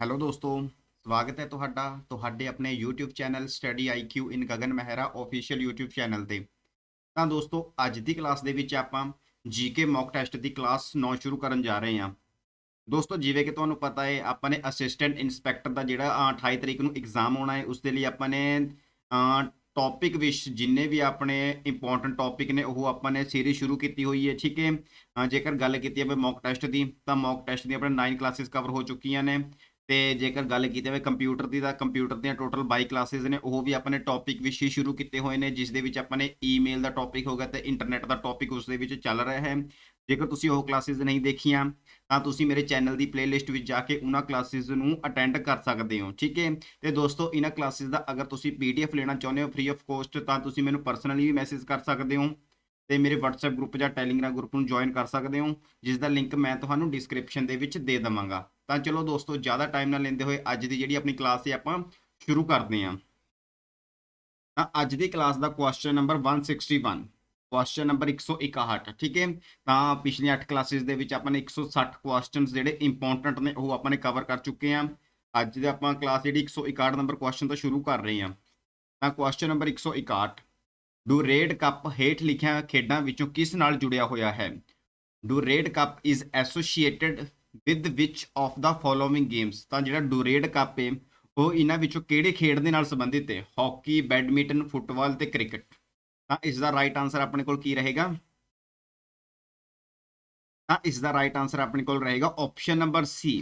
Hello ਦੋਸਤੋ ਸਵਾਗਤ ਹੈ ਤੁਹਾਡਾ ਤੁਹਾਡੇ ਆਪਣੇ YouTube channel study IQ in Gagan Mehra official YouTube channel ਤੇ। ਤਾਂ ਦੋਸਤੋ ਅੱਜ ਦੀ ਕਲਾਸ ਦੇ ਵਿੱਚ ਆਪਾਂ GK ਮੌਕ ਟੈਸਟ ਦੀ ਕਲਾਸ 9 ਸ਼ੁਰੂ ਕਰਨ ਜਾ ਰਹੇ ਹਾਂ। ਦੋਸਤੋ ਜਿਵੇਂ ਕਿ ਤੁਹਾਨੂੰ ਪਤਾ ਹੈ ਆਪਾਂ ਨੇ ਅਸਿਸਟੈਂਟ ਇਨਸਪੈਕਟਰ ਦਾ ਜਿਹੜਾ ਅ, 28 ਤਰੀਕ ਨੂੰ ਐਗਜ਼ਾਮ ਹੋਣਾ ਹੈ ਉਸ ਦੇ ਲਈ ਆਪਾਂ ਨੇ ਟੌਪਿਕ ਵਿਸ਼ ਜਿੰਨੇ ਵੀ ਆਪਣੇ ਇੰਪੋਰਟੈਂਟ ਟੌਪਿਕ ਨੇ ਉਹ ਆਪਾਂ ਨੇ ਸੀਰੀਜ਼ ਸ਼ੁਰੂ ਕੀਤੀ ਹੋਈ ਹੈ ਠੀਕ ਹੈ? ਜੇਕਰ ਗੱਲ ਕੀਤੀ ਜਾਵੇ ਮੌਕ ਟੈਸਟ ਦੀ ਤਾਂ ਮੌਕ ਟੈਸਟ ਦੀ ਆਪਣੇ 9 ਕਲਾਸਿਸ ਕਵਰ ਹੋ ਚੁੱਕੀਆਂ ਨੇ। ਤੇ ਜੇਕਰ ਗੱਲ ਕੀਤੀ ਜਾਵੇ ਕੰਪਿਊਟਰ ਦੀ ਤਾਂ ਕੰਪਿਊਟਰ ਦੀਆਂ ਟੋਟਲ 22 ਕਲਾਸਿਸ ਨੇ, ਉਹ ਵੀ ਆਪਾਂ ਨੇ ਟੌਪਿਕ ਵਿਸ਼ ਹੀ ਸ਼ੁਰੂ ਕੀਤੇ ਹੋਏ ਨੇ, ਜਿਸ ਦੇ ਵਿੱਚ ਆਪਾਂ ਨੇ ਈਮੇਲ ਦਾ ਟੌਪਿਕ ਗਿਆ ਤੇ ਇੰਟਰਨੈਟ ਦਾ ਟੌਪਿਕ ਉਸ ਦੇ ਵਿੱਚ ਚੱਲ ਰਿਹਾ ਹੈ। ਜੇਕਰ ਤੁਸੀਂ ਉਹ ਕਲਾਸਿਸ ਨਹੀਂ ਦੇਖੀਆਂ, ਤਾਂ ਤੁਸੀਂ ਮੇਰੇ ਚੈਨਲ ਦੀ ਪਲੇਲਿਸਟ ਵਿੱਚ ਜਾ ਕੇ ਉਹਨਾਂ ਕਲਾਸਿਸ ਨੂੰ ਅਟੈਂਡ ਕਰ ਸਕਦੇ ਹੋ, ਠੀਕ ਹੈ? ਤੇ ਦੋਸਤੋ, ਇਹਨਾਂ ਕਲਾਸਿਸ ਦਾ ਅਗਰ ਤੁਸੀਂ ਪੀਡੀਐਫ ਲੈਣਾ ਚਾਹੁੰਦੇ ਹੋ ਫ੍ਰੀ ਆਫ ਕੋਸਟ ਤਾਂ ਤੁਸੀਂ ਮੈਨੂੰ ਪਰਸਨਲੀ ਵੀ ਮੈਸੇਜ ਕਰ ਸਕਦੇ ਹੋ ਤੇ ਮੇਰੇ WhatsApp ਗਰੁੱਪ ਜਾਂ Telegram ਗਰੁੱਪ ਨੂੰ ਜੁਆਇਨ ਕਰ ਸਕਦੇ ਹੋ, ਜਿਸ ਦਾ ਲਿੰਕ ਮੈਂ ਤੁਹਾਨੂੰ ਡਿਸਕ੍ਰਿਪਸ਼ਨ ਦੇ ਵਿੱਚ ਦੇ ਦਵਾਂਗਾ। ਤਾਂ ਚਲੋ ਦੋਸਤੋ, ਜ਼ਿਆਦਾ ਟਾਈਮ ਨਾ ਲੈਂਦੇ ਹੋਏ ਅੱਜ ਦੀ ਜਿਹੜੀ ਆਪਣੀ ਕਲਾਸ ਹੈ ਆਪਾਂ ਸ਼ੁਰੂ ਕਰਦੇ ਹਾਂ। ਤਾਂ ਅੱਜ ਦੀ ਕਲਾਸ ਦਾ ਕੁਐਸਚਨ ਨੰਬਰ 161 ਕੁਐਸਚਨ ਨੰਬਰ 161 ਠੀਕ ਹੈ? ਤਾਂ ਪਿਛਲੀਆਂ 8 ਕਲਾਸਿਸ ਦੇ ਵਿੱਚ ਆਪਾਂ ਨੇ 160 ਕੁਐਸਚਨਸ ਜਿਹੜੇ ਇੰਪੋਰਟੈਂਟ ਨੇ, ਉਹ ਆਪਾਂ ਨੇ ਕਵਰ ਕਰ ਚੁੱਕੇ ਹਾਂ। ਅੱਜ ਦੇ ਆਪਾਂ ਕਲਾਸ ਜਿਹੜੀ 161 ਨੰਬਰ ਕੁਐਸਚਨ ਤੋਂ ਸ਼ੁਰੂ ਕਰ ਰਹੇ ਹਾਂ। ਤਾਂ question number 161 Durand Cup ਹੇਠ ਲਿਖਿਆ ਖੇਡਾਂ ਵਿੱਚੋਂ ਕਿਸ ਨਾਲ ਜੁੜਿਆ ਹੋਇਆ ਹੈ? Durand Cup is associated with which of the following games ਤਾਂ ਜਿਹੜਾ ਡੂਰੇਡ ਕੱਪ ਹੈ ਉਹ ਇਹਨਾਂ ਵਿੱਚੋਂ ਕਿਹੜੇ ਖੇਡ ਦੇ ਨਾਲ ਸੰਬੰਧਿਤ ਹੈ ਹਾਕੀ ਬੈਡਮਿੰਟਨ ਫੁੱਟਬਾਲ ਤੇ ਕ੍ਰਿਕਟ ਤਾਂ ਇਸ ਦਾ ਰਾਈਟ ਆਨਸਰ ਆਪਣੇ ਕੋਲ ਕੀ ਰਹੇਗਾ? ਤਾਂ ਇਸ ਦਾ ਰਾਈਟ ਆਨਸਰ ਆਪਣੇ ਕੋਲ ਰਹੇਗਾ ਆਪਸ਼ਨ ਨੰਬਰ ਸੀ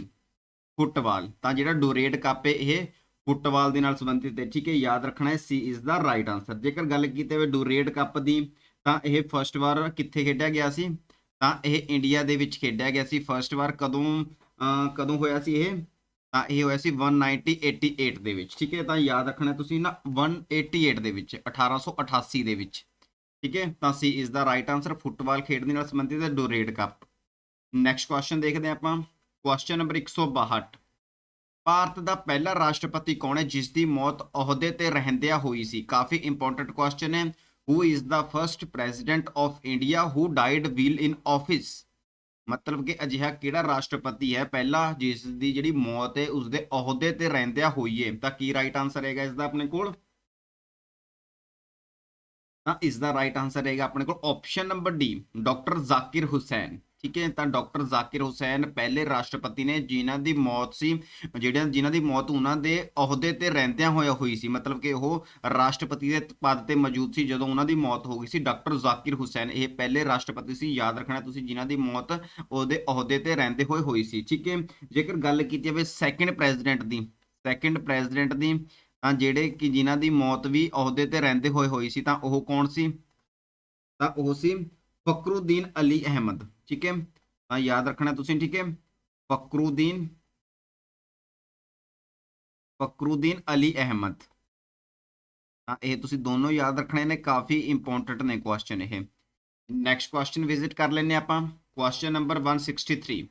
ਫੁੱਟਬਾਲ। ਤਾਂ ਜਿਹੜਾ ਡੂਰੇਡ ਕੱਪ ਹੈ ਇਹ ਫੁੱਟਬਾਲ ਦੇ ਨਾਲ ਸੰਬੰਧਿਤ ਹੈ ਠੀਕ ਹੈ ਯਾਦ ਰੱਖਣਾ ਹੈ ਸੀ ਇਸ ਦਾ ਰਾਈਟ ਆਨਸਰ ਜੇਕਰ ਗੱਲ ਕੀਤੀ ਜਾਵੇ ਡੂਰੇਡ ਕੱਪ ਦੀ, ਤਾਂ ਇਹ ਫਸਟ ਵਾਰ ਕਿੱਥੇ ਖੇਡਿਆ ਗਿਆ ਸੀ? ਤਾਂ ਇਹ ਇੰਡੀਆ ਦੇ ਵਿੱਚ ਖੇਡਿਆ ਗਿਆ ਸੀ। ਫਰਸਟ ਵਾਰ ਕਦੋਂ ਕਦੋਂ ਹੋਇਆ ਸੀ ਇਹ? ਤਾਂ ਇਹ ਹੋਇਆ ਸੀ 1988 ਦੇ ਵਿੱਚ। ਠੀਕ ਹੈ, ਤਾਂ ਯਾਦ ਰੱਖਣਾ ਤੁਸੀਂ ਨਾ 188 ਦੇ ਵਿੱਚ 1888 ਦੇ ਵਿੱਚ। ਠੀਕ ਹੈ, ਤਾਂ ਸੀ ਇਸ ਦਾ ਰਾਈਟ ਆਨਸਰ ਫੁੱਟਬਾਲ ਖੇਡ ਦੇ ਨਾਲ ਸੰਬੰਧਿਤ ਹੈ ਡੋਰੇਡ ਕੱਪ। ਨੈਕਸਟ ਕੁਐਸਚਨ ਦੇਖਦੇ ਹਾਂ ਆਪਾਂ। ਕੁਐਸਚਨ ਨੰਬਰ 162 ਭਾਰਤ ਦਾ ਪਹਿਲਾ ਰਾਸ਼ਟਰਪਤੀ ਕੌਣ ਹੈ ਜਿਸ ਦੀ ਮੌਤ ਅਹੁਦੇ ਤੇ ਰਹਿੰਦਿਆਂ ਹੋਈ ਸੀ? ਕਾਫੀ ਇੰਪੋਰਟੈਂਟ ਕੁਐਸਚਨ ਹੈ। Who is the first president of India who died while in office? ਮਤਲਬ ਕਿ ਅਜਿਹਾ ਕਿਹੜਾ ਰਾਸ਼ਟਰਪਤੀ ਹੈ? ਪਹਿਲਾ ਜਿਸ ਦੀ ਜਿਹੜੀ ਮੌਤ ਹੈ ਉਸਦੇ ਅਹੁਦੇ ਤੇ ਰਹਿੰਦਿਆਂ ਹੋਈਏ। ਤਾਂ ਕੀ ਰਾਈਟ ਆਨਸਰ ਹੈਗਾ ਇਸ ਦਾ ਆਪਣੇ ਕੋਲ? ਤਾਂ ਇਸ ਦਾ ਰਾਈਟ ਆਨਸਰ ਹੈਗਾ ਆਪਣੇ ਕੋਲ option number D doctor Zakir Hussain. ਠੀਕ ਹੈ, ਤਾਂ ਡਾਕਟਰ ਜ਼ਾਕਿਰ ਹੁਸੈਨ, ਪਹਿਲੇ ਰਾਸ਼ਟਰਪਤੀ ਨੇ ਜਿਨ੍ਹਾਂ ਦੀ ਮੌਤ ਸੀ, ਜਿਹੜਿਆਂ, ਜਿਨ੍ਹਾਂ ਦੀ ਮੌਤ ਉਹਨਾਂ ਦੇ ਅਹੁਦੇ ਤੇ ਰਹਿੰਦਿਆਂ ਹੋਇਆ ਹੋਈ ਸੀ, ਮਤਲਬ ਕਿ ਉਹ ਰਾਸ਼ਟਰਪਤੀ ਦੇ ਪਦ ਤੇ ਮੌਜੂਦ ਸੀ ਜਦੋਂ ਉਹਨਾਂ ਦੀ ਮੌਤ ਹੋ ਗਈ ਸੀ। ਡਾਕਟਰ ਜ਼ਾਕਿਰ ਹੁਸੈਨ, ਇਹ ਪਹਿਲੇ ਰਾਸ਼ਟਰਪਤੀ ਸੀ, ਯਾਦ ਰੱਖਣਾ ਤੁਸੀਂ, ਜਿਨ੍ਹਾਂ ਦੀ ਮੌਤ ਉਹਦੇ ਅਹੁਦੇ ਤੇ ਰਹਿੰਦੇ ਹੋਏ ਹੋਈ ਸੀ, ਠੀਕ ਹੈ। ਜੇਕਰ ਗੱਲ ਕੀਤੀ ਜਾਵੇ ਸੈਕੰਡ ਪ੍ਰੈਜ਼ੀਡੈਂਟ ਦੀ ਸੈਕੰਡ ਪ੍ਰੈਜ਼ੀਡੈਂਟ ਦੀ, ਤਾਂ ਜਿਹੜੇ ਕਿ ਜਿਨ੍ਹਾਂ ਦੀ ਮੌਤ ਵੀ ਅਹੁਦੇ ਤੇ ਰਹਿੰਦੇ ਹੋਏ ਹੋਈ ਸੀ, ਤਾਂ ਉਹ ਕੌਣ ਸੀ? ਤਾਂ ਉਹ ਸੀ ਫਕਰੁਦੀਨ ਅਲੀ ਅਹਿਮਦ। ਠੀਕ ਹੈ? ਤਾਂ ਯਾਦ ਰੱਖਣਾ ਤੁਸੀਂ, ਠੀਕ ਹੈ? ਫਕਰੁਦੀਨ ਫਕਰੁਦੀਨ ਅਲੀ ਅਹਿਮਦ। ਤਾਂ ਇਹ ਤੁਸੀਂ ਦੋਨੋਂ ਯਾਦ ਰੱਖਣੇ ਨੇ, ਕਾਫੀ ਇੰਪੋਰਟੈਂਟ ਨੇ ਕੁਐਸਚਨ ਇਹ। ਨੈਕਸਟ ਕੁਐਸਚਨ ਵਿਜ਼ਿਟ ਕਰ ਲੈਨੇ ਆਪਾਂ। ਕੁਐਸਚਨ ਨੰਬਰ 163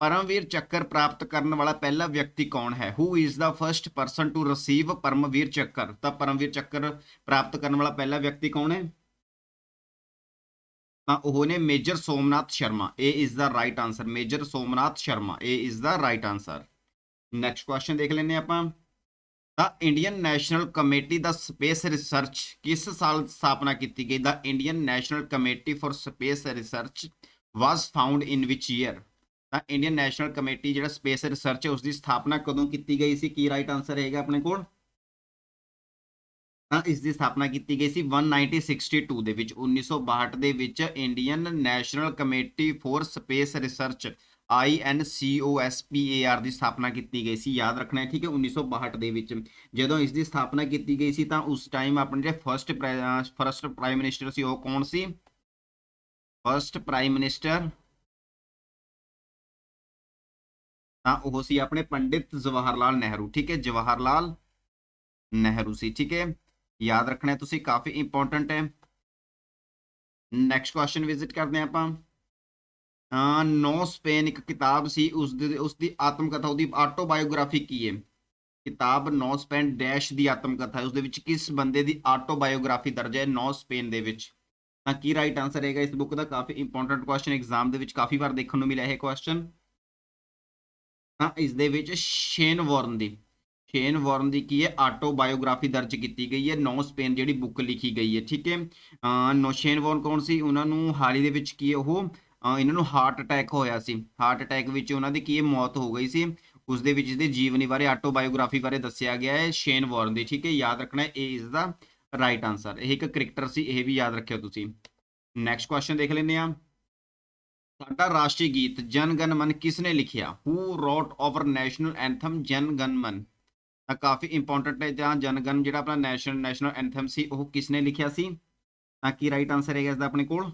ਪਰਮਵੀਰ ਚੱਕਰ ਪ੍ਰਾਪਤ ਕਰਨ ਵਾਲਾ ਪਹਿਲਾ ਵਿਅਕਤੀ ਕੌਣ ਹੈ? Who is the first person to receive Paramvir Chakra? ਤਾਂ ਪਰਮਵੀਰ ਚੱਕਰ ਪ੍ਰਾਪਤ ਕਰਨ ਵਾਲਾ ਪਹਿਲਾ ਵਿਅਕਤੀ ਕੌਣ ਹੈ? ਤਾਂ ਉਹ ਨੇ ਮੇਜਰ ਸੋਮਨਾਥ ਸ਼ਰਮਾ। ਇਹ is the right answer major Somnath Sharma. ਇਹ is the right answer next question ਦੇਖ ਲੈਂਦੇ ਹਾਂ ਆਪਾਂ। ਦਾ ਇੰਡੀਅਨ ਨੈਸ਼ਨਲ ਕਮੇਟੀ ਦਾ ਸਪੇਸ ਰਿਸਰਚ ਕਿਸ ਸਾਲ ਸਥਾਪਨਾ ਕੀਤੀ ਗਈ? The Indian National Committee for Space Research was found in which year ਤਾਂ ਇੰਡੀਅਨ ਨੈਸ਼ਨਲ ਕਮੇਟੀ ਜਿਹੜਾ ਸਪੇਸ ਰਿਸਰਚ ਹੈ ਉਸ ਦੀ ਸਥਾਪਨਾ ਕਦੋਂ ਕੀਤੀ ਗਈ ਸੀ? ਕੀ ਰਾਈਟ ਆਨਸਰ ਹੈਗਾ ਆਪਣੇ ਕੋਲ? ਤਾਂ ਇਸ ਦੀ ਸਥਾਪਨਾ ਕੀਤੀ ਗਈ ਸੀ 1962 ਦੇ ਵਿੱਚ 1962 ਦੇ ਵਿੱਚ Indian National Committee for Space Research INCOSPAR ਦੀ ਸਥਾਪਨਾ ਕੀਤੀ ਗਈ ਸੀ। ਯਾਦ ਰੱਖਣਾ ਹੈ, ਠੀਕ ਹੈ 1962 ਦੇ ਵਿੱਚ। ਜਦੋਂ ਇਸ ਦੀ ਸਥਾਪਨਾ ਕੀਤੀ ਗਈ ਸੀ, ਤਾਂ ਉਸ ਟਾਈਮ ਆਪਣੇ ਜਿਹੜੇ ਫਰਸਟ ਫਰਸਟ ਪ੍ਰਾਈਮ ਮਿਨਿਸਟਰ ਸੀ, ਉਹ ਕੌਣ ਸੀ? ਫਰਸਟ ਪ੍ਰਾਈਮ ਮਿਨਿਸਟਰ ਤਾਂ ਉਹ ਸੀ ਆਪਣੇ ਪੰਡਿਤ ਜਵਾਹਰ ਲਾਲ ਨਹਿਰੂ, ਠੀਕ ਹੈ ਜਵਾਹਰ ਲਾਲ ਨਹਿਰੂ ਸੀ, ਠੀਕ ਹੈ। ਯਾਦ ਰੱਖਣਾ ਤੁਸੀਂ ਕਾਫੀ ਇੰਪੋਰਟੈਂਟ ਹੈ। ਨੈਕਸਟ ਕੁਐਸਚਨ ਵਿਜ਼ਿਟ ਕਰਦੇ ਹਾਂ ਆਪਾਂ। ਅ ਨੋ ਸਪੇਨ, ਇੱਕ ਕਿਤਾਬ ਸੀ, ਉਸ ਦੀ ਉਸ ਦੀ ਆਤਮ ਕਥਾ ਉਹਦੀ ਆਟੋਬਾਇਓਗ੍ਰਾਫੀ ਕੀ ਹੈ? ਕਿਤਾਬ ਨੋ ਸਪੇਨ ਡੈਸ਼ ਦੀ ਆਤਮ ਕਥਾ ਉਸ ਦੇ ਵਿੱਚ ਕਿਸ ਬੰਦੇ ਦੀ ਆਟੋਬਾਇਓਗ੍ਰਾਫੀ ਦਰਜ ਹੈ ਨੋ ਸਪੇਨ ਦੇ ਵਿੱਚ? ਤਾਂ ਕੀ ਰਾਈਟ ਆਨਸਰ ਹੈਗਾ ਇਸ ਬੁੱਕ ਦਾ? ਕਾਫੀ ਇੰਪੋਰਟੈਂਟ ਕੁਐਸਚਨ ਐਗਜ਼ਾਮ ਦੇ ਵਿੱਚ ਕਾਫੀ ਵਾਰ ਦੇਖਣ ਨੂੰ ਮਿਲਿਆ ਇਹ ਕੁਐਸਚਨ ਤਾਂ ਇਸ ਦੇ ਵਿੱਚ ਸ਼ੇਨ ਵਾਰਨ ਦੀ। ਸ਼ੇਨ ਵਾਰਨ ਦੀ ਕੀ ਹੈ ਆਟੋਬਾਇਓਗ੍ਰਾਫੀ ਦਰਜ ਕੀਤੀ ਗਈ ਹੈ, ਨੌ ਸਪੇਨ ਜਿਹੜੀ ਬੁੱਕ ਲਿਖੀ ਗਈ ਹੈ, ਠੀਕ ਹੈ? ਅਹ ਨੋ, ਸ਼ੇਨ ਵਾਰਨ ਕੌਣ ਸੀ? ਉਹਨਾਂ ਨੂੰ ਹਾਲ ਹੀ ਦੇ ਵਿੱਚ ਕੀ ਹੈ ਉਹ ਇਹਨਾਂ ਨੂੰ ਹਾਰਟ ਅਟੈਕ ਹੋਇਆ ਸੀ। ਹਾਰਟ ਅਟੈਕ ਵਿੱਚ ਉਹਨਾਂ ਦੀ ਕੀ ਹੈ, ਮੌਤ ਹੋ ਗਈ ਸੀ। ਉਸ ਦੇ ਵਿੱਚ ਇਸਦੇ ਜੀਵਨੀ ਬਾਰੇ ਆਟੋਬਾਇਓਗ੍ਰਾਫੀ ਬਾਰੇ ਦੱਸਿਆ ਗਿਆ ਹੈ ਸ਼ੇਨ ਵਾਰਨ ਦੀ, ਠੀਕ ਹੈ? ਯਾਦ ਰੱਖਣਾ ਇਹ ਇਸ ਦਾ ਰਾਈਟ ਆਨਸਰ ਇਹ ਇੱਕ ਕ੍ਰਿਕਟਰ ਸੀ, ਇਹ ਵੀ ਯਾਦ ਰੱਖਿਓ ਤੁਸੀਂ। ਨੈਕਸਟ ਕੁਐਸਚਨ ਦੇਖ ਲੈਂਦੇ ਆ ਸਾਡਾ ਰਾਸ਼ਟਰੀ ਗੀਤ ਜਨ ਗਣ ਮਨ ਕਿਸ ਨੇ ਲਿਖਿਆ? Who wrote our national anthem Jana Gana Mana? Coffee important ਹੈ ਜਾਂ ਜਨ ਜਿਹੜਾ ਆਪਣਾ ਨੈਸ਼ਨਲ ਨੈਸ਼ਨਲ ਐਂਥਮ ਸੀ ਉਹ ਕਿਸ ਨੇ ਲਿਖਿਆ ਸੀ? ਤਾਂ ਕੀ ਰਾਈਟ ਆਨਸਰ ਹੈਗਾ ਇਸ ਦਾ ਆਪਣੇ ਕੋਲ?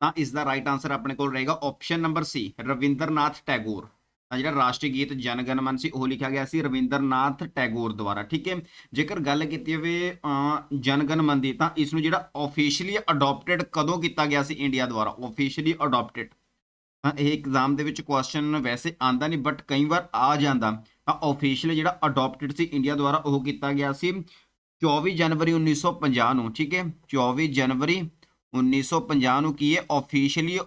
ਤਾਂ ਇਸ ਦਾ ਰਾਈਟ ਆਨਸਰ ਆਪਣੇ ਕੋਲ ਰਹੇਗਾ option number C Rabindranath Tagore. ਤਾਂ ਜਿਹੜਾ ਰਾਸ਼ਟਰੀ ਗੀਤ ਜਨ ਮਨ ਸੀ ਉਹ ਲਿਖਿਆ ਗਿਆ ਸੀ ਰਵਿੰਦਰਨਾਥ ਟੈਗੋਰ ਦੁਆਰਾ ਠੀਕ ਹੈ? ਜੇਕਰ ਗੱਲ ਕੀਤੀ ਹੋਵੇ ਅਹ, ਜਨ ਗਣ ਦੀ ਤਾਂ ਇਸ ਨੂੰ ਜਿਹੜਾ ਆਫੀਸ਼ੀਅਲੀ ਅਡਾਪਟਡ ਕਦੋਂ ਕੀਤਾ ਗਿਆ ਸੀ ਇੰਡੀਆ ਦੁਆਰਾ? ਆਫੀਸ਼ੀਅਲੀ ਅਡਾਪਟਡ ਤਾਂ ਇਹ ਐਗਜ਼ਾਮ ਦੇ ਵਿੱਚ ਕੁਐਸਚਨ ਵੈਸੇ ਆਂਦਾ ਨਹੀਂ ਬਟ ਕਈ ਵਾਰ ਆ ਜਾਂਦਾ। ਤਾਂ ਆਫੀਸ਼ੀਅਲੀ ਜਿਹੜਾ ਅਡਾਪਟਡ ਸੀ ਇੰਡੀਆ ਦੁਆਰਾ ਉਹ ਕੀਤਾ ਗਿਆ ਸੀ 24 ਜਨਵਰੀ 1950 ਨੂੰ, ਠੀਕ ਹੈ? 24 ਜਨਵਰੀ 1950 ਨੂੰ ਕੀ ਹੈ ਆਫੀਸ਼ੀਅਲੀ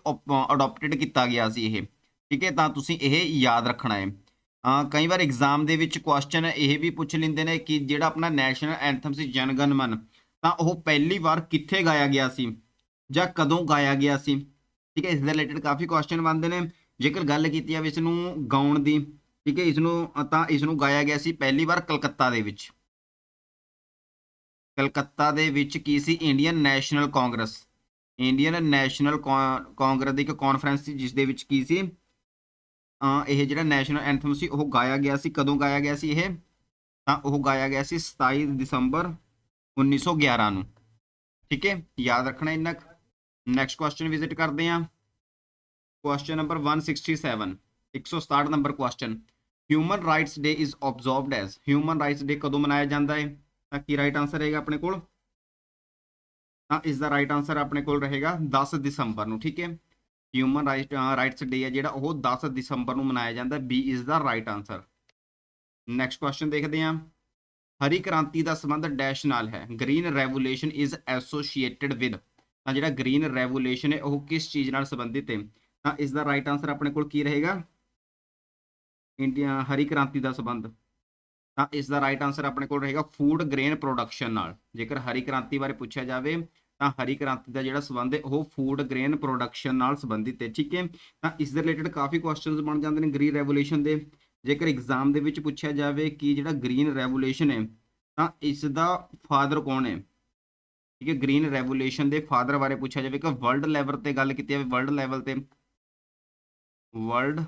ਅਡਾਪਟਡ ਕੀਤਾ ਗਿਆ ਸੀ ਇਹ, ਠੀਕ ਹੈ? ਤਾਂ ਤੁਸੀਂ ਇਹ ਯਾਦ ਰੱਖਣਾ ਹੈ। ਕਈ ਵਾਰ ਐਗਜ਼ਾਮ ਦੇ ਵਿੱਚ ਕੁਐਸਚਨ ਇਹ ਵੀ ਪੁੱਛ ਲੈਂਦੇ ਨੇ ਕਿ ਜਿਹੜਾ ਆਪਣਾ ਨੈਸ਼ਨਲ ਐਂਥਮ ਸੀ ਜਨ ਗਣ ਮਨ ਤਾਂ ਉਹ ਪਹਿਲੀ ਵਾਰ ਕਿੱਥੇ ਗਾਇਆ ਗਿਆ ਸੀ ਜਾਂ ਕਦੋਂ ਗਾਇਆ ਗਿਆ ਸੀ? ਠੀਕ ਹੈ? ਇਸ ਦੇ ਰਿਲੇਟਡ ਕਾਫੀ ਕੁਐਸਚਨ ਬਣਦੇ ਨੇ। ਜੇਕਰ ਗੱਲ ਕੀਤੀ ਜਾਵੇ ਇਸ ਨੂੰ ਗਾਉਣ ਦੀ ਠੀਕ ਹੈ ਇਸ ਨੂੰ ਤਾਂ ਇਸ ਨੂੰ ਗਾਇਆ ਗਿਆ ਸੀ ਪਹਿਲੀ ਵਾਰ ਕਲਕੱਤਾ ਦੇ ਵਿੱਚ। ਕਲਕੱਤਾ ਦੇ ਵਿੱਚ ਕੀ ਸੀ? Indian National Congress Indian National Congress ਦੀ ਇੱਕ ਕਾਨਫਰੰਸ ਸੀ, ਜਿਸ ਦੇ ਵਿੱਚ ਕੀ ਸੀ? ਇਹ ਜਿਹੜਾ ਨੈਸ਼ਨਲ ਐਂਥਮ ਸੀ, ਉਹ ਗਾਇਆ ਗਿਆ ਸੀ। ਕਦੋਂ ਗਾਇਆ ਗਿਆ ਸੀ ਇਹ? ਤਾਂ ਉਹ ਗਾਇਆ ਗਿਆ ਸੀ 27 ਦਸੰਬਰ 1911 ਨੂੰ। ਠੀਕ ਹੈ, ਯਾਦ ਰੱਖਣਾ ਇੰਨਾ ਨੈਕਸਟ ਕੁਐਸਚਨ ਵਿਜ਼ਿਟ ਕਰਦੇ ਹਾਂ। Question number 167 167 number question Human Rights Day is observed as Human Rights Day ਕਦੋਂ ਮਨਾਇਆ ਜਾਂਦਾ ਹੈ? ਤਾਂ ਕੀ ਰਾਈਟ ਆਨਸਰ ਰਹੇਗਾ ਆਪਣੇ ਕੋਲ? ਤਾਂ ਇਸ ਦਾ ਰਾਈਟ ਆਨਸਰ ਆਪਣੇ ਕੋਲ ਰਹੇਗਾ 10 ਦਸੰਬਰ ਨੂੰ, ਠੀਕ ਹੈ? ਹਿਊਮਨ ਰਾਈਟਸ ਡੇ ਹੈ ਜਿਹੜਾ ਉਹ 10 ਦਸੰਬਰ ਨੂੰ ਮਨਾਇਆ ਜਾਂਦਾ B is the right answer next question ਦੇਖਦੇ ਹਾਂ। ਹਰੀ ਕ੍ਰਾਂਤੀ ਦਾ ਸੰਬੰਧ ਡੈਸ਼ ਨਾਲ ਹੈ। Green Revolution is associated with ਤਾਂ ਜਿਹੜਾ ਗ੍ਰੀਨ ਰੈਵੋਲੂਸ਼ਨ ਹੈ ਉਹ ਕਿਸ ਚੀਜ਼ ਨਾਲ ਸੰਬੰਧਿਤ ਹੈ? ਤਾਂ ਇਸ ਦਾ ਰਾਈਟ ਆਨਸਰ ਆਪਣੇ ਕੋਲ ਕੀ ਰਹੇਗਾ? ਇੰਡੀਆ ਹਰੀ ਕ੍ਰਾਂਤੀ ਦਾ ਸੰਬੰਧ। ਤਾਂ ਇਸ ਦਾ ਰਾਈਟ ਆਨਸਰ ਆਪਣੇ ਕੋਲ ਰਹੇਗਾ ਫੂਡ ਗ੍ਰੇਨ ਪ੍ਰੋਡਕਸ਼ਨ ਨਾਲ। ਜੇਕਰ ਹਰੀ ਕ੍ਰਾਂਤੀ ਬਾਰੇ ਪੁੱਛਿਆ ਜਾਵੇ, ਤਾਂ ਹਰੀ ਕ੍ਰਾਂਤੀ ਦਾ ਜਿਹੜਾ ਸੰਬੰਧ ਹੈ, ਉਹ ਫੂਡ ਗ੍ਰੇਨ ਪ੍ਰੋਡਕਸ਼ਨ ਨਾਲ ਸੰਬੰਧਿਤ ਹੈ, ਠੀਕ ਹੈ? ਤਾਂ ਇਸ ਦੇ ਰਿਲੇਟਡ ਕਾਫੀ ਕੁਐਸਚਨਸ ਬਣ ਜਾਂਦੇ ਨੇ ਗ੍ਰੀਨ ਰੈਵੋਲੂਸ਼ਨ ਦੇ। ਜੇਕਰ ਐਗਜ਼ਾਮ ਦੇ ਵਿੱਚ ਪੁੱਛਿਆ ਜਾਵੇ ਕਿ ਜਿਹੜਾ ਗ੍ਰੀਨ ਰੈਵੋਲੂਸ਼ਨ ਹੈ, ਤਾਂ ਇਸ ਦਾ ਫਾਦਰ ਕੌਣ ਹੈ? ਠੀਕ ਹੈ ਗ੍ਰੀਨ ਰੈਵੋਲੂਸ਼ਨ ਦੇ ਫਾਦਰ ਬਾਰੇ ਪੁੱਛਿਆ ਜਾਵੇ ਕਿ ਵਰਲਡ ਲੈਵਲ ਤੇ ਗੱਲ ਕੀਤੀ ਜਾਵੇ ਵਰਲਡ ਲੈਵਲ ਤੇ। ਵਰਲਡ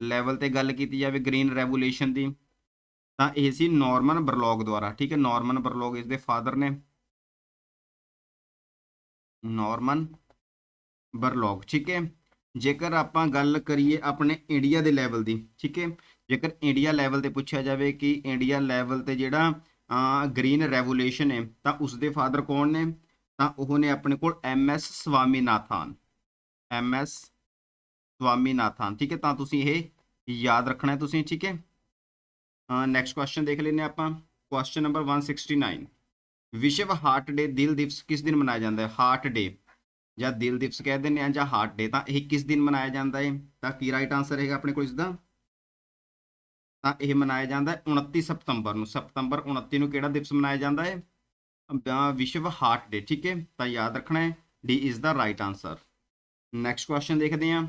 ਲੈਵਲ ਤੇ ਗੱਲ ਕੀਤੀ ਜਾਵੇ ਗ੍ਰੀਨ ਰੈਵੋਲੂਸ਼ਨ ਦੀ, ਤਾਂ ਇਹ ਸੀ ਨਾਰਮਨ ਬਰਲੌਗ ਦੁਆਰਾ, ਠੀਕ ਹੈ ਨਾਰਮਨ ਬਰਲੌਗ ਇਸ ਦੇ ਫਾਦਰ ਨੇ। ਨਾਰਮਨ ਬਰਲੌਗ ਠੀਕ ਹੈ, ਜੇਕਰ ਆਪਾਂ ਗੱਲ ਕਰੀਏ ਆਪਣੇ ਇੰਡੀਆ ਦੇ ਲੈਵਲ ਦੀ, ਠੀਕ ਹੈ, ਜੇਕਰ ਇੰਡੀਆ ਲੈਵਲ ਤੇ ਪੁੱਛਿਆ ਜਾਵੇ ਕਿ ਇੰਡੀਆ ਲੈਵਲ ਤੇ ਜਿਹੜਾ ਗ੍ਰੀਨ ਰੈਵੋਲੂਸ਼ਨ ਹੈ, ਤਾਂ ਉਸ ਦੇ ਫਾਦਰ ਕੌਣ ਨੇ? ਤਾਂ ਉਹ ਨੇ ਆਪਣੇ ਕੋਲ M S Swaminathan M S Swaminathan, ਠੀਕ ਹੈ, ਤਾਂ ਤੁਸੀਂ ਇਹ ਯਾਦ ਰੱਖਣਾ ਹੈ ਤੁਸੀਂ, ਠੀਕ ਹੈ? ਨੈਕਸਟ ਕੁਐਸਚਨ ਦੇਖ ਲੈਂਦੇ ਹਾਂ ਆਪਾਂ। ਕੁਐਸਚਨ ਨੰਬਰ 169 ਵਿਸ਼ਵ ਹਾਰਟ ਡੇ ਦਿਲ ਦਿਵਸ ਕਿਸ ਦਿਨ ਮਨਾਇਆ ਜਾਂਦਾ ਹੈ? ਹਾਰਟ ਡੇ ਜਾਂ ਦਿਲ ਦਿਵਸ ਕਹਿ ਦਿੰਦੇ ਆ ਜਾਂ ਹਾਰਟ ਡੇ ਤਾਂ ਇਹ ਕਿਸ ਦਿਨ ਮਨਾਇਆ ਜਾਂਦਾ ਹੈ? ਤਾਂ ਕੀ ਰਾਈਟ ਆਨਸਰ ਹੈਗਾ ਆਪਣੇ ਕੋਲ ਇਸ ਦਾ ਤਾਂ ਇਹ ਮਨਾਇਆ ਜਾਂਦਾ ਹੈ 29 ਸਤੰਬਰ ਨੂੰ। ਸਤੰਬਰ 29 ਨੂੰ ਕਿਹੜਾ ਦਿਵਸ ਮਨਾਇਆ ਜਾਂਦਾ ਹੈ? ਅਹ ਵਿਸ਼ਵ ਹਾਰਟ ਡੇ ਠੀਕ ਹੈ? ਤਾਂ ਯਾਦ ਰੱਖਣਾ ਹੈ। D is the right answer next question ਦੇਖਦੇ ਹਾਂ।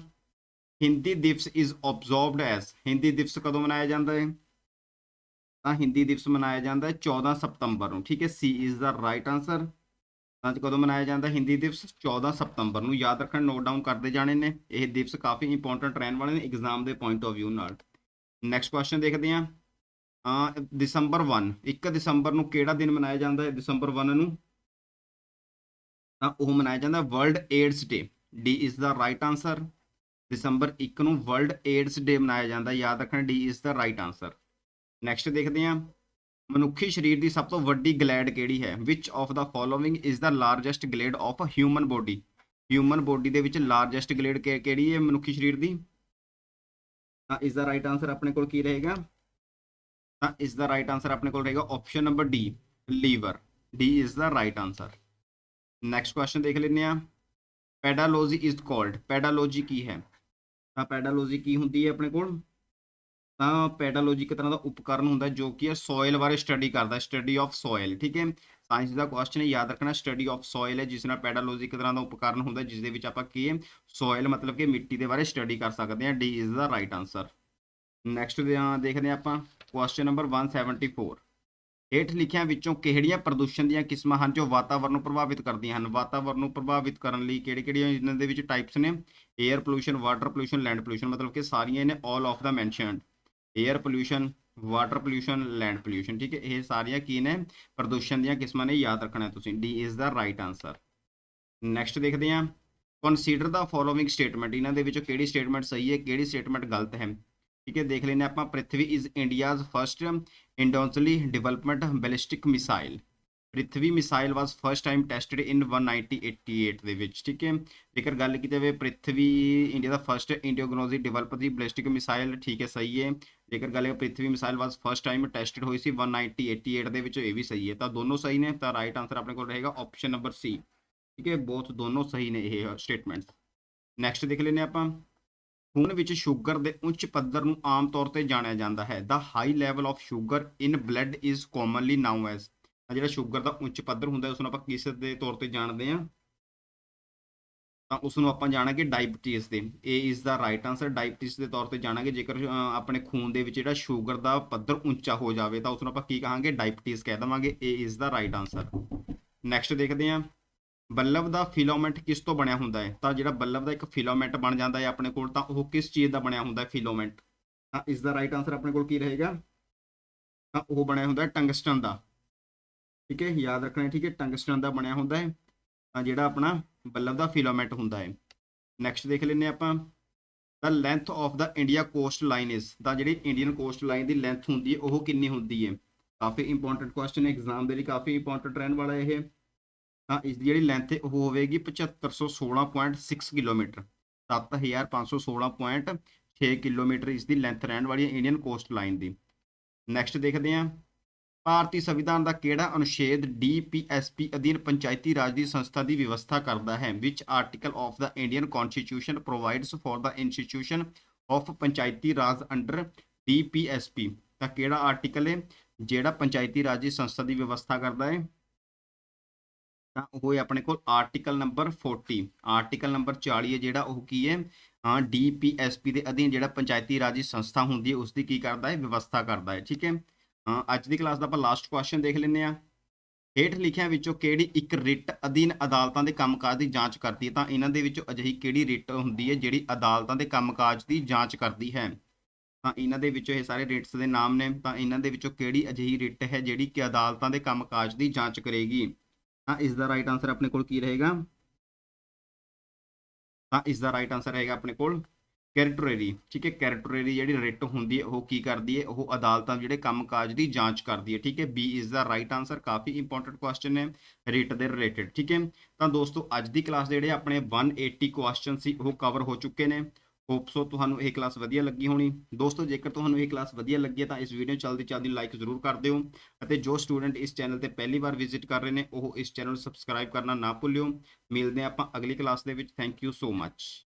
ਹਿੰਦੀ ਦਿਵਸ ਇਜ਼ ਆਬਜ਼ਰਵਡ ਐਸ ਹਿੰਦੀ ਦਿਵਸ ਕਦੋਂ ਮਨਾਇਆ ਜਾਂਦਾ ਹੈ? ਤਾਂ ਹਿੰਦੀ ਦਿਵਸ ਮਨਾਇਆ ਜਾਂਦਾ ਹੈ 14 ਸਤੰਬਰ ਨੂੰ, ਠੀਕ ਹੈ C is the right answer ਤਾਂ ਕਦੋਂ ਮਨਾਇਆ ਜਾਂਦਾ ਹਿੰਦੀ ਦਿਵਸ? 14 ਸਤੰਬਰ ਨੂੰ, ਯਾਦ ਰੱਖਣ ਨੋਟ ਡਾਊਨ ਕਰਦੇ ਜਾਣੇ ਨੇ, ਇਹ ਦਿਵਸ ਕਾਫੀ ਇੰਪੋਰਟੈਂਟ ਰਹਿਣ ਵਾਲੇ ਨੇ ਐਗਜ਼ਾਮ ਦੇ ਪੁਆਇੰਟ ਆਫ View ਨਾਲ। ਨੈਕਸਟ ਕੁਐਸਚਨ ਦੇਖਦੇ ਹਾਂ। ਅ ਦਸੰਬਰ 1 1 ਦਸੰਬਰ ਨੂੰ ਕਿਹੜਾ ਦਿਨ ਮਨਾਇਆ ਜਾਂਦਾ ਹੈ ਦਸੰਬਰ 1 ਨੂੰ? ਤਾਂ ਉਹ ਮਨਾਇਆ ਜਾਂਦਾ World AIDS Day D is the right answer ਦਸੰਬਰ 1 ਨੂੰ ਵਰਲਡ ਏਡਸ ਡੇ ਮਨਾਇਆ ਜਾਂਦਾ, ਯਾਦ ਰੱਖਣਾ D is the right answer. Next ਦੇਖਦੇ ਹਾਂ। ਮਨੁੱਖੀ ਸਰੀਰ ਦੀ ਸਭ ਤੋਂ ਵੱਡੀ ਗਲੈਡ ਕਿਹੜੀ ਹੈ? Which of the following is the largest gland of uh human body human body ਦੇ ਵਿੱਚ ਲਾਰਜੈਸਟ ਗਲੈਡ ਕਿਹੜੀ ਹੈ ਮਨੁੱਖੀ ਸਰੀਰ ਦੀ? ਤਾਂ ਇਸ ਦਾ ਰਾਈਟ ਆਨਸਰ ਆਪਣੇ ਕੋਲ ਕੀ ਰਹੇਗਾ? ਤਾਂ ਇਸ ਦਾ ਰਾਈਟ ਆਨਸਰ ਆਪਣੇ ਕੋਲ ਰਹੇਗਾ option number D liver D is the right answer next question ਦੇਖ ਲੈਂਦੇ ਆ ਪੈਡਾਲੋਜੀ ਇਜ਼ ਕਾਲਡ ਪੈਡਾਲੋਜੀ ਕੀ ਹੈ? ਤਾਂ ਪੈਡਾਲੋਜੀ ਕੀ ਹੁੰਦੀ ਹੈ ਆਪਣੇ ਕੋਲ? ਤਾਂ ਪੈਡਾਲੋਜੀ ਇੱਕ ਤਰ੍ਹਾਂ ਦਾ ਉਪਕਰਨ ਹੁੰਦਾ ਜੋ ਕਿ ਹੈ ਸੋਇਲ ਬਾਰੇ ਸਟੱਡੀ ਕਰਦਾ ਸਟੱਡੀ ਆਫ ਸੋਇਲ ਠੀਕ ਹੈ? ਸਾਇੰਸ ਦਾ ਕੁਐਸਚਨ ਹੈ, ਯਾਦ ਰੱਖਣਾ ਸਟੱਡੀ ਆਫ ਸੋਇਲ ਹੈ, ਜਿਸ ਨਾਲ ਪੈਡਾਲੋਜੀ ਇੱਕ ਤਰ੍ਹਾਂ ਦਾ ਉਪਕਰਨ ਹੁੰਦਾ ਜਿਸ ਦੇ ਵਿੱਚ ਆਪਾਂ ਕੀ ਹੈ? ਸੋਇਲ ਮਤਲਬ ਕਿ ਮਿੱਟੀ ਦੇ ਬਾਰੇ ਸਟੱਡੀ ਕਰ ਸਕਦੇ ਹਾਂ D is the right answer next ਦੇਖਦੇ ਹਾਂ ਆਪਾਂ ਕੁਐਸਚਨ ਨੰਬਰ 174 ਹੇਠ ਲਿਖਿਆਂ ਵਿੱਚੋਂ ਕਿਹੜੀਆਂ ਪ੍ਰਦੂਸ਼ਣ ਦੀਆਂ ਕਿਸਮਾਂ ਹਨ ਜੋ ਵਾਤਾਵਰਣ ਨੂੰ ਪ੍ਰਭਾਵਿਤ ਕਰਦੀਆਂ ਹਨ? ਵਾਤਾਵਰਣ ਨੂੰ ਪ੍ਰਭਾਵਿਤ ਕਰਨ ਲਈ ਕਿਹੜੇ ਕਿਹੜੀਆਂ ਇਹਨਾਂ ਦੇ ਵਿੱਚ ਟਾਈਪਸ ਨੇ? Air pollution water pollution land pollution ਮਤਲਬ ਕਿ ਸਾਰੀਆਂ ਨੇ all of the mentioned air pollution water pollution land pollution ਠੀਕ ਹੈ? ਇਹ ਸਾਰੀਆਂ ਕੀ ਨੇ? ਪ੍ਰਦੂਸ਼ਣ ਦੀਆਂ ਕਿਸਮਾਂ ਨੇ, ਯਾਦ ਰੱਖਣਾ ਤੁਸੀਂ। D is the right answer next ਦੇਖਦੇ ਹਾਂ। ਕੰਸੀਡਰ ਦਾ ਫੋਲੋਇੰਗ ਸਟੇਟਮੈਂਟ ਇਹਨਾਂ ਦੇ ਵਿੱਚੋਂ ਕਿਹੜੀ ਸਟੇਟਮੈਂਟ ਸਹੀ ਹੈ, ਕਿਹੜੀ ਸਟੇਟਮੈਂਟ ਗਲਤ ਹੈ? ਠੀਕ ਹੈ, ਦੇਖ ਲੈਂਦੇ ਹਾਂ ਆਪਾਂ Prithvi is India's first indigenously development ballistic missile Prithvi missile was first time tested in 1988 ਦੇ ਵਿੱਚ, ਠੀਕ ਹੈ। ਜੇਕਰ ਗੱਲ ਕੀਤੀ ਜਾਵੇ, ਪ੍ਰਿਥਵੀ ਇੰਡੀਆ ਦਾ ਫਰਸਟ ਇੰਡੀਓਗਨੋਜ਼ੀ ਡਿਵੈਲਪ ਦੀ ਬੈਲਿਸਟਿਕ ਮਿਸਾਈਲ ਠੀਕ ਹੈ, ਸਹੀ ਹੈ। ਜੇਕਰ ਗੱਲ ਹੈ Prithvi missile was first time tested ਹੋਈ ਸੀ 1988 ਦੇ ਵਿੱਚ, ਇਹ ਵੀ ਸਹੀ ਹੈ। ਤਾਂ ਦੋਨੋਂ ਸਹੀ ਨੇ, ਤਾਂ ਰਾਈਟ ਆਨਸਰ ਆਪਣੇ ਕੋਲ ਰਹੇਗਾ ਆਪਸ਼ਨ ਨੰਬਰ ਸੀ ਠੀਕ ਹੈ ਬੋਥ ਦੋਨੋਂ ਸਹੀ ਨੇ ਇਹ ਸਟੇਟਮੈਂਟਸ ਨੈਕਸਟ ਦੇਖ ਲੈਂਦੇ ਆਪਾਂ। ਖੂਨ ਵਿੱਚ ਸ਼ੂਗਰ ਦੇ ਉੱਚ ਪੱਧਰ ਨੂੰ ਆਮ ਤੌਰ ਤੇ ਜਾਣਿਆ ਜਾਂਦਾ ਹੈ। The high level of sugar in blood is commonly known as ਜਿਹੜਾ ਸ਼ੂਗਰ ਦਾ ਉੱਚ ਪੱਧਰ ਹੁੰਦਾ ਉਸ ਨੂੰ ਆਪਾਂ ਕਿਸ ਦੇ ਤੌਰ ਤੇ ਜਾਣਦੇ ਹਾਂ? ਤਾਂ ਉਸ ਨੂੰ ਆਪਾਂ ਜਾਣਾਂਗੇ ਡਾਇਬਟੀਜ਼ ਦੇ। ਇਹ is the right answer diabetes ਦੇ ਤੌਰ ਤੇ ਜਾਣਾਂਗੇ, ਜੇਕਰ ਆਪਣੇ ਖੂਨ ਦੇ ਵਿੱਚ ਜਿਹੜਾ ਸ਼ੂਗਰ ਦਾ ਪੱਧਰ ਉੱਚਾ ਹੋ ਜਾਵੇ ਤਾਂ ਉਸ ਨੂੰ ਆਪਾਂ ਕੀ ਕਹਾਂਗੇ? ਡਾਇਬਟੀਜ਼ ਕਹਿ ਦਵਾਂਗੇ। ਇਹ is the right answer next ਦੇਖਦੇ ਹਾਂ। ਬੱਲਬ ਦਾ ਫਿਲਾਮੈਂਟ ਕਿਸ ਤੋਂ ਬਣਿਆ ਹੁੰਦਾ ਹੈ? ਤਾਂ ਜਿਹੜਾ ਬੱਲਬ ਦਾ ਇੱਕ ਫਿਲਾਮੈਂਟ ਬਣ ਜਾਂਦਾ ਹੈ ਆਪਣੇ ਕੋਲ, ਤਾਂ ਉਹ ਕਿਸ ਚੀਜ਼ ਦਾ ਬਣਿਆ ਹੁੰਦਾ ਹੈ ਫਿਲਾਮੈਂਟ? ਤਾਂ ਇਸ ਦਾ ਰਾਈਟ ਆਨਸਰ ਆਪਣੇ ਕੋਲ ਕੀ ਰਹੇਗਾ? ਤਾਂ ਉਹ ਬਣਿਆ ਹੁੰਦਾ ਹੈ ਟੰਗਸਟਨ ਦਾ। ਠੀਕ ਹੈ, ਯਾਦ ਰੱਖਣਾ ਠੀਕ ਹੈ, ਟੰਗਸਟਨ ਦਾ ਬਣਿਆ ਹੁੰਦਾ ਹੈ। ਤਾਂ ਜਿਹੜਾ ਆਪਣਾ ਬੱਲਬ ਦਾ ਫਿਲਾਮੈਂਟ ਹੁੰਦਾ ਹੈ। ਨੈਕਸਟ ਦੇਖ ਲੈਂਦੇ ਆਪਾਂ। The length of the India coastline is ਤਾਂ ਜਿਹੜੀ ਇੰਡੀਅਨ ਕੋਸਟ ਲਾਈਨ ਦੀ ਲੈਂਥ ਹੁੰਦੀ ਹੈ, ਉਹ ਕਿੰਨੀ ਹੁੰਦੀ ਹੈ? ਕਾਫੀ ਇੰਪੋਰਟੈਂਟ ਕੁਐਸਚਨ ਹੈ ਐਗਜ਼ਾਮ ਦੇ ਲਈ ਕਾਫੀ ਇੰਪੋਰਟੈਂਟ ਰਹਿਣ ਵਾਲਾ ਇਹ। ਤਾਂ ਇਸ ਦੀ ਜਿਹੜੀ ਲੈਂਥ ਹੈ, ਉਹ ਹੋਵੇਗੀ 7516.6 ਕਿਲੋਮੀਟਰ। 7516.6 ਕਿਲੋਮੀਟਰ ਇਸ ਦੀ ਲੈਂਥ ਰਹਿਣ ਵਾਲੀ ਹੈ ਇੰਡੀਅਨ ਕੋਸਟ ਲਾਈਨ ਦੀ। ਨੈਕਸਟ ਦੇਖਦੇ ਹਾਂ। ਭਾਰਤੀ ਸੰਵਿਧਾਨ ਦਾ ਕਿਹੜਾ ਅਨੁਛੇਦ ਡੀਪੀਐਸਪੀ ਅਧੀਨ ਪੰਚਾਇਤੀ ਰਾਜ ਦੀ ਸੰਸਥਾ ਦੀ ਵਿਵਸਥਾ ਕਰਦਾ ਹੈ? Which article of the Indian constitution provides for the institution of Panchayati Raj under DPSP ਤਾਂ ਕਿਹੜਾ ਆਰਟੀਕਲ ਹੈ? ਜਿਹੜਾ ਪੰਚਾਇਤੀ ਰਾਜ ਦੀ ਸੰਸਥਾ ਦੀ ਵਿਵਸਥਾ ਕਰਦਾ ਹੈ? ਤਾਂ ਉਹ ਹੈ ਆਪਣੇ ਕੋਲ ਆਰਟੀਕਲ ਨੰਬਰ 40 ਆਰਟੀਕਲ ਨੰਬਰ 40 ਹੈ ਜਿਹੜਾ ਉਹ ਕੀ ਹੈ? ਹਾਂ ਡੀਪੀਐਸਪੀ ਦੇ ਅਧੀਨ ਜਿਹੜਾ ਪੰਚਾਇਤੀ ਰਾਜੀ ਸੰਸਥਾ ਹੁੰਦੀ ਹੈ ਉਸ ਦੀ ਕੀ ਕਰਦਾ ਹੈ? ਵਿਵਸਥਾ ਕਰਦਾ ਹੈ, ਠੀਕ ਹੈ? ਹਾਂ, ਅੱਜ ਦੀ ਕਲਾਸ ਦਾ ਆਪਾਂ ਲਾਸਟ ਕੁਐਸਚਨ ਦੇਖ ਲੈਂਦੇ ਆ ਹੇਠ ਲਿਖਿਆਂ ਵਿੱਚੋਂ ਕਿਹੜੀ ਇੱਕ ਰਿਟ ਅਧੀਨ ਅਦਾਲਤਾਂ ਦੇ ਕੰਮਕਾਜ ਦੀ ਜਾਂਚ ਕਰਦੀ ਹੈ? ਤਾਂ ਇਹਨਾਂ ਦੇ ਵਿੱਚੋਂ ਅਜਿਹੀ ਕਿਹੜੀ ਰਿਟ ਹੁੰਦੀ ਹੈ ਜਿਹੜੀ ਅਦਾਲਤਾਂ ਦੇ ਕੰਮਕਾਜ ਦੀ ਜਾਂਚ ਕਰਦੀ ਹੈ? ਤਾਂ ਇਹਨਾਂ ਦੇ ਵਿੱਚੋਂ ਇਹ ਸਾਰੇ ਰਿਟਸ ਦੇ ਨਾਮ ਨੇ। ਤਾਂ ਇਹਨਾਂ ਦੇ ਵਿੱਚੋਂ ਕਿਹੜੀ ਅਜਿਹੀ ਰਿਟ ਹੈ ਜਿਹੜੀ ਕਿ ਅਦਾਲਤਾਂ ਦੇ ਕੰਮਕਾਜ ਦੀ ਜਾਂਚ ਕਰੇਗੀ? ਤਾਂ ਇਸ ਦਾ ਰਾਈਟ ਆਨਸਰ ਆਪਣੇ ਕੋਲ ਕੀ ਰਹੇਗਾ ਤਾਂ ਇਸ ਦਾ ਰਾਈਟ ਆਨਸਰ ਰਹੇਗਾ ਆਪਣੇ ਕੋਲ ਕੈਰਟੋਰੇਰੀ ਠੀਕ ਹੈ ਕੈਰਟੋਰੇਰੀ ਜਿਹੜੀ ਰਿਟ ਹੁੰਦੀ ਹੈ ਉਹ ਕੀ ਕਰਦੀ ਹੈ ਉਹ ਅਦਾਲਤਾਂ ਜਿਹੜੇ ਕੰਮਕਾਜ ਦੀ ਜਾਂਚ ਕਰਦੀ ਹੈ ਠੀਕ ਹੈ B is the right answer coffee important question ਹੈ ਰਿਟ ਦੇ ਰਿਲੇਟਡ ਠੀਕ ਹੈ ਤਾਂ ਦੋਸਤੋ ਅੱਜ ਦੀ ਕਲਾਸ ਦੇ ਜਿਹੜੇ ਆਪਣੇ 180 ਕੁਐਸਚਨ ਸੀ ਉਹ ਕਵਰ ਹੋ ਚੁੱਕੇ ਨੇ ਹੋਪ ਸੋ ਤੁਹਾਨੂੰ ਇਹ ਕਲਾਸ ਵਧੀਆ ਲੱਗੀ ਹੋਣੀ। ਦੋਸਤੋ, ਜੇਕਰ ਤੁਹਾਨੂੰ ਇਹ ਕਲਾਸ ਵਧੀਆ ਲੱਗੀ ਹੈ ਤਾਂ ਇਸ ਵੀਡੀਓ ਚਲਦੀ ਚਲਦੀ ਲਾਈਕ ਜ਼ਰੂਰ ਕਰ ਦਿਓ। ਅਤੇ ਜੋ ਸਟੂਡੈਂਟ ਇਸ ਚੈਨਲ ਤੇ ਪਹਿਲੀ ਵਾਰ ਵਿਜ਼ਿਟ ਕਰ ਰਹੇ ਨੇ, ਉਹ ਇਸ ਚੈਨਲ ਨੂੰ ਸਬਸਕ੍ਰਾਈਬ ਕਰਨਾ ਨਾ ਭੁੱਲਿਓ। ਮਿਲਦੇ ਹਾਂ ਆਪਾਂ ਅਗਲੀ ਕਲਾਸ ਦੇ ਵਿੱਚ। Thank you so much